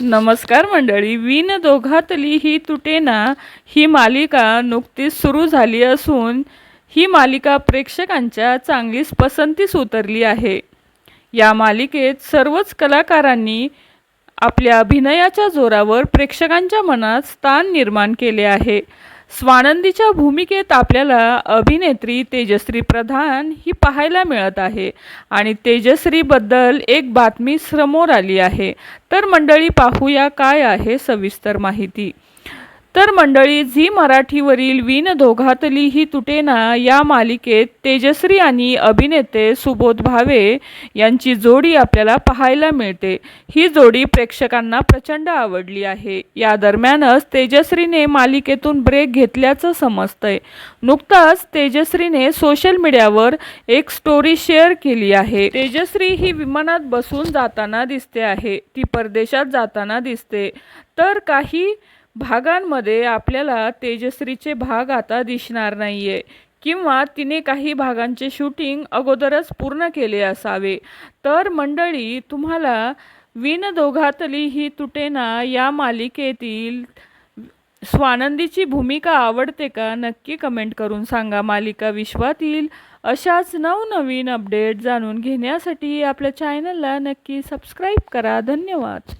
नमस्कार मंडळी विण दोघातली ही तुटेना ही मालिका नुकतीच सुरू झाली असून ही मालिका प्रेक्षकांच्या चांगलीच पसंतीस उतरली आहे. या मालिकेत सर्वच कलाकारांनी आपल्या अभिनयाच्या जोरावर प्रेक्षकांच्या मनात स्थान निर्माण केले आहे. स्वानंदीच्या भूमिकेत आपल्याला अभिनेत्री तेजश्री प्रधान ही पाहायला मिळत आहे. आणि तेजश्रीबद्दल एक बातमी समोर आली आहे. तर मंडळी पाहूया काय आहे सविस्तर माहिती. तर मंडळी झी मराठीवरील विण दोघातली ही तुटेना या मालिकेत तेजश्री आणि अभिनेते सुबोध भावे यांची जोडी आपल्याला पाहायला मिळते. ही जोडी प्रेक्षकांना प्रचंड आवडली आहे. या दरम्यानच तेजश्रीने मालिकेतून ब्रेक घेतल्याचं समजतंय. नुकताच तेजश्रीने सोशल मीडियावर एक स्टोरी शेअर केली आहे. तेजश्री ही विमानात बसून जाताना दिसते आहे. ती परदेशात जाताना दिसते. तर काही भागांमध्ये आपल्याला तेजश्रीचे भाग आता दिसणार नाही आहे किंवा तिने काही भागांचे शूटिंग अगोदरच पूर्ण केले असावे. तर मंडळी तुम्हाला विन दोघातली ही तुटेना या मालिकेतील स्वानंदीची भूमिका आवडते का? नक्की कमेंट करून सांगा. मालिका विश्वातील अशाच नवनवीन अपडेट जाणून घेण्यासाठी आपल्या चॅनलला नक्की सबस्क्राईब करा. धन्यवाद.